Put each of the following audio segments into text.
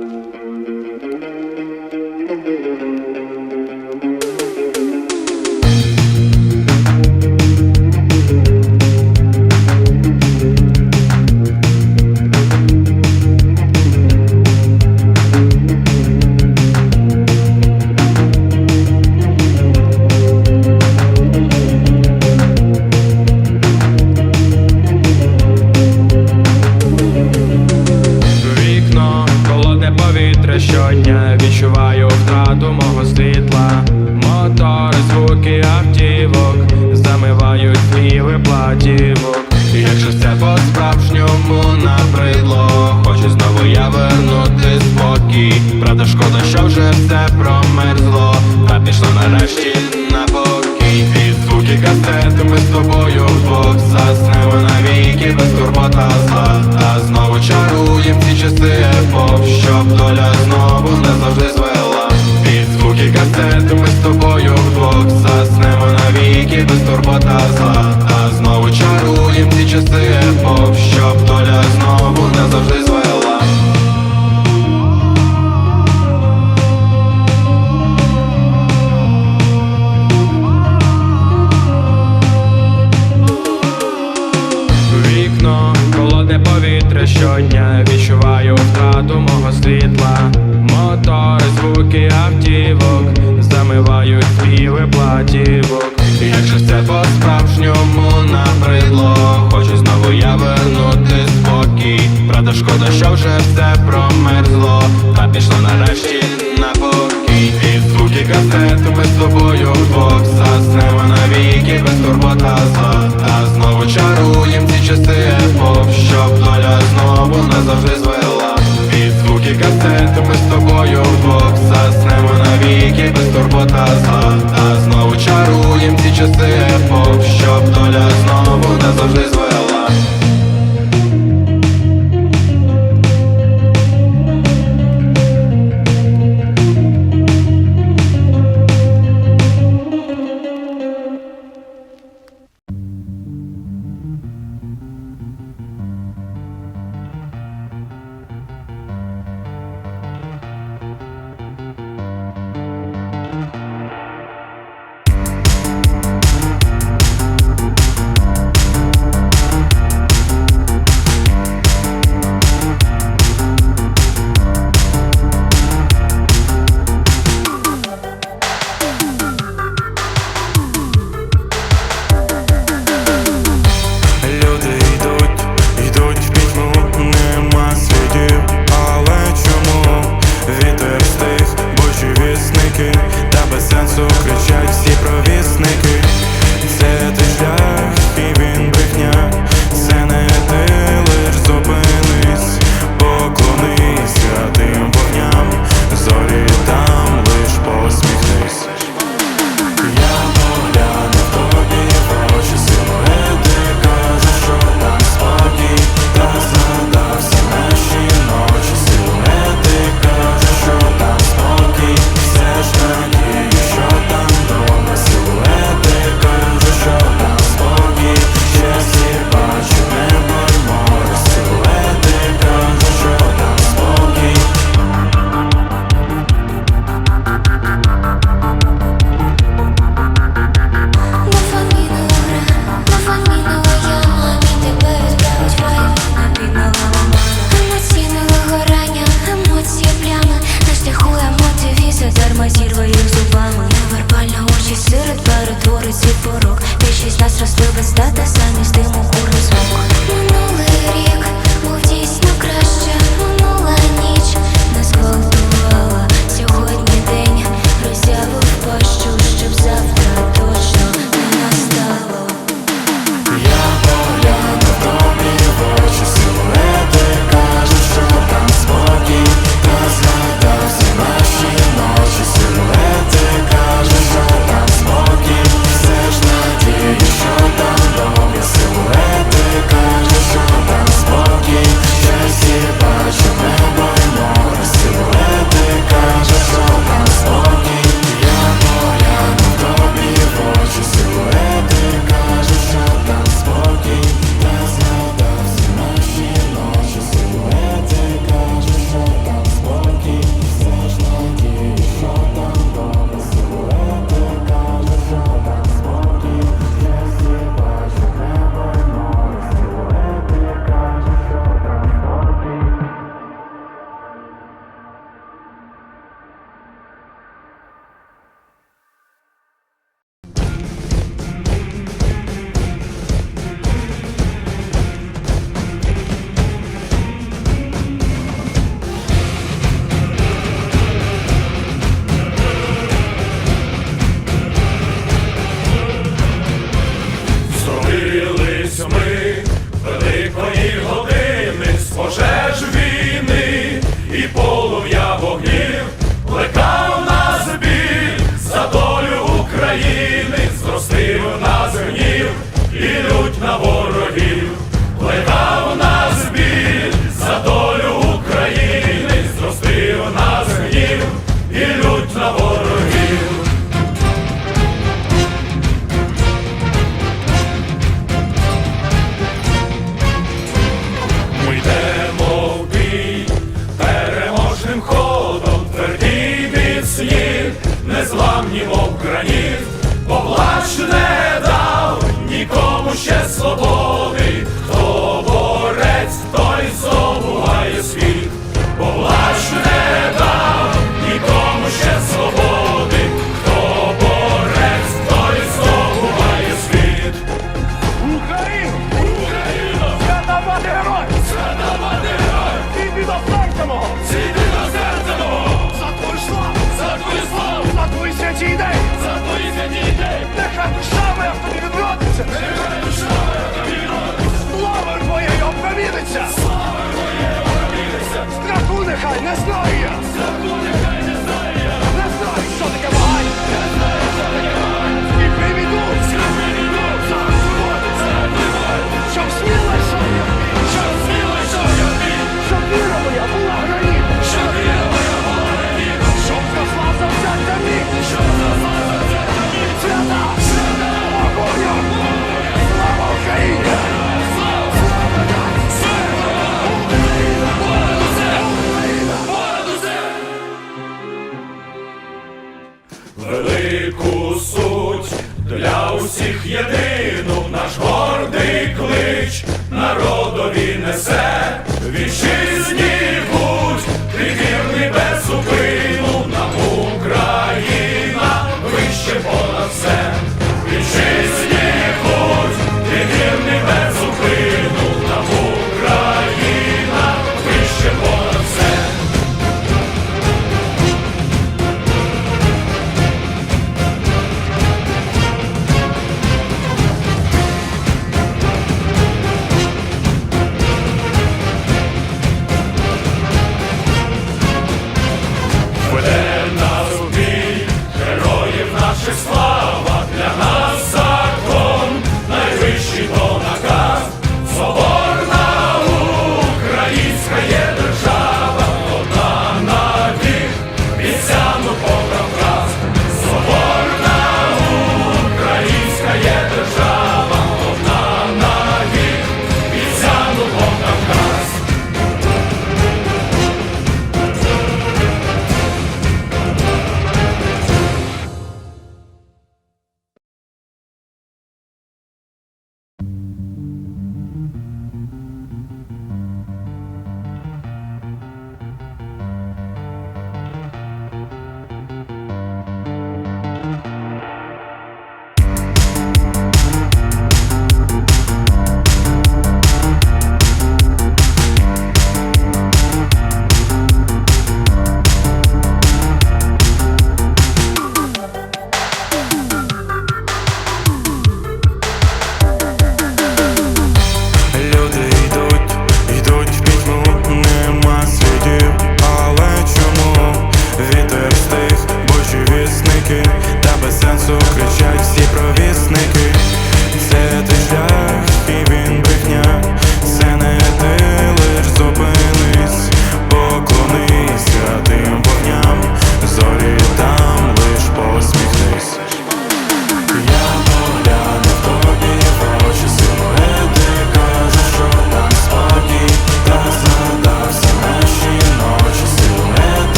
Вікно, Якщо все по-справжньому набридло, хочу знову я вернути спокій. Правда, шкода, що вже все промерзло, та пішло нарешті на покій. І звуки касети ми з тобою вдвох заснемо навіки без турбота зла. Та знову чаруєм ці часи епох, щоб доля знову не завжди звела. І звуки касети ми з тобою вдвох заснемо навіки без турбота зла. Знову часи епох, щоб доля знову не завжди звела. Вікно, холодне повітря щодня відчуваю втрату мого світла. Мотори, звуки автівок замивають співи платівок. Що вже все промерзло, та пішло нарешті на покій. І звуки касети ми з тобою вдвох заснемо навіки без турбота зла. Та знову чаруєм ці часи епох, щоб доля знову не завжди звела. І звуки касети ми з тобою вдвох заснемо навіки без турбота зла. Та знову чаруєм ці часи епох, щоб доля знову не завжди звела.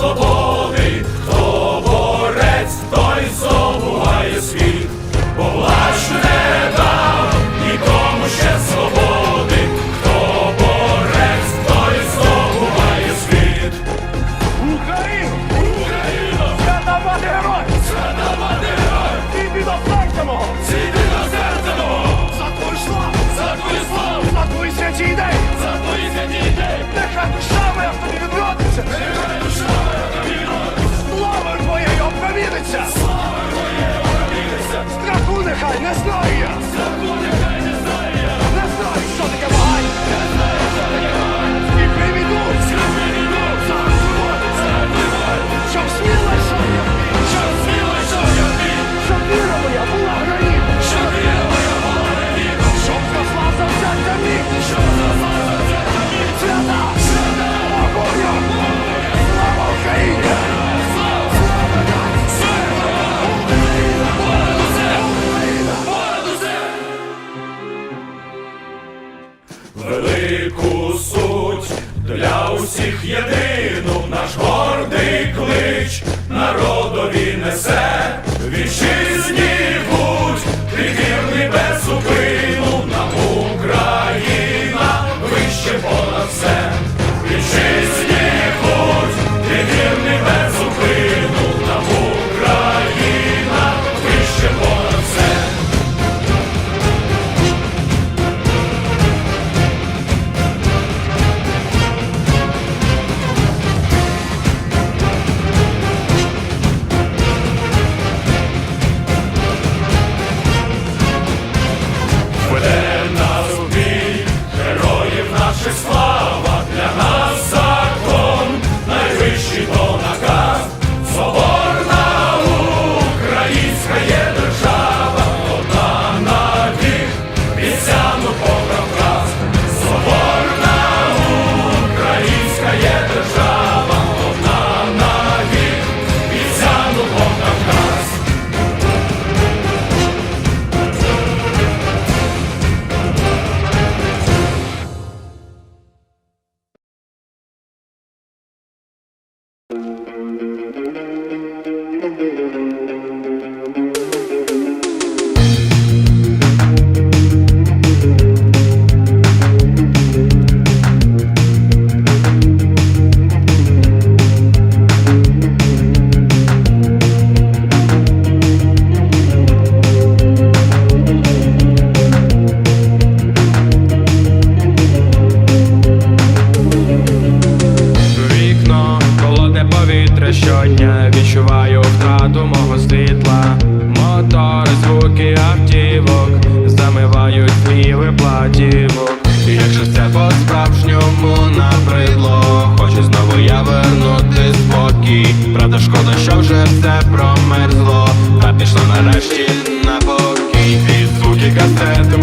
свободу.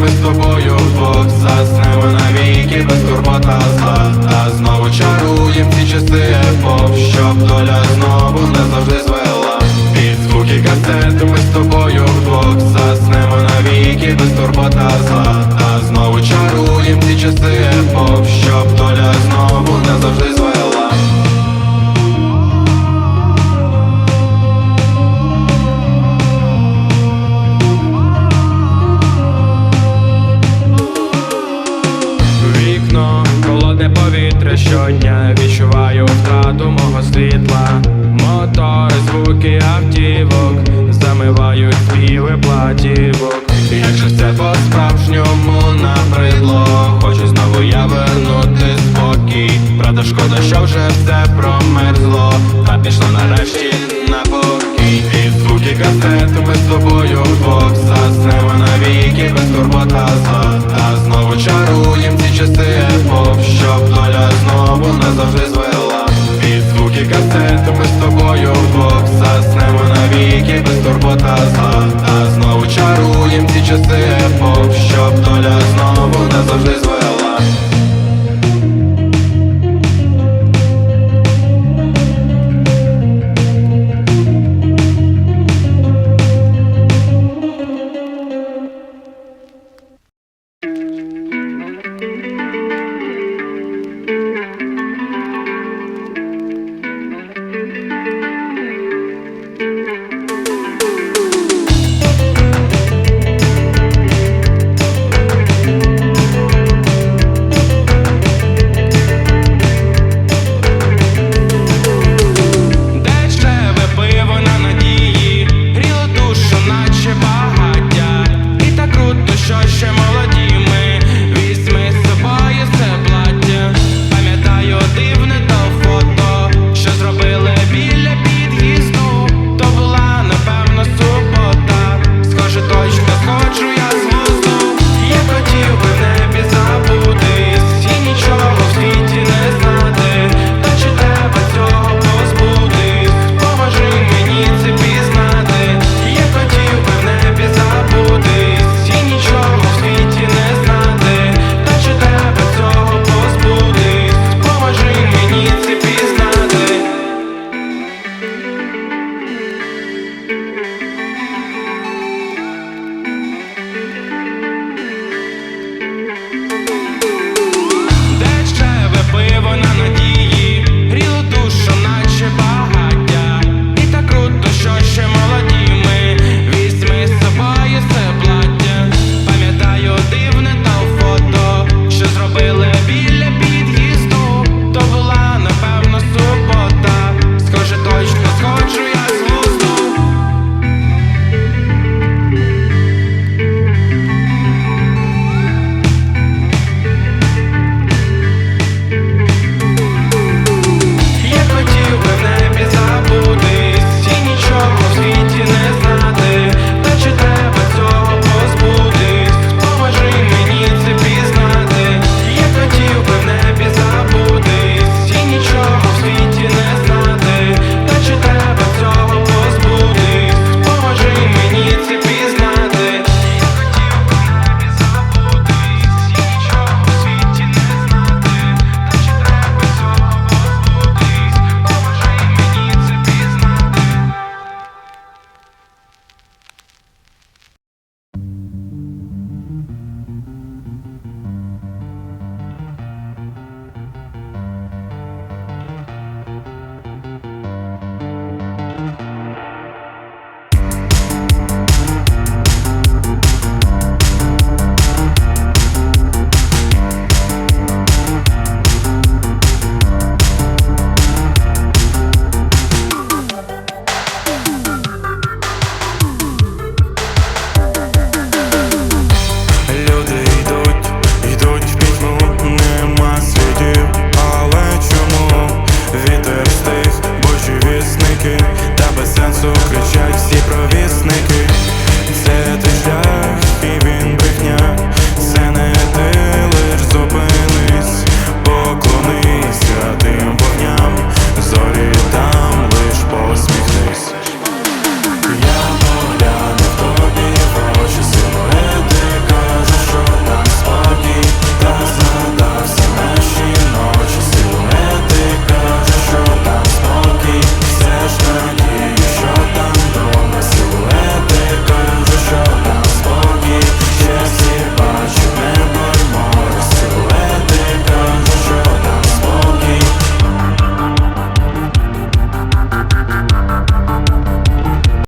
ми з тобою вдвох Застремо навіки без турбота зла. Та знову чаруєм ці часи епох Щоб доля знову не завжди звела. Під звуки касети ми з тобою вдвох Заснемо навіки без турбота зла. Та знову чаруєм ці часи епох Щоб доля знову не завжди звела. красивое платье, вот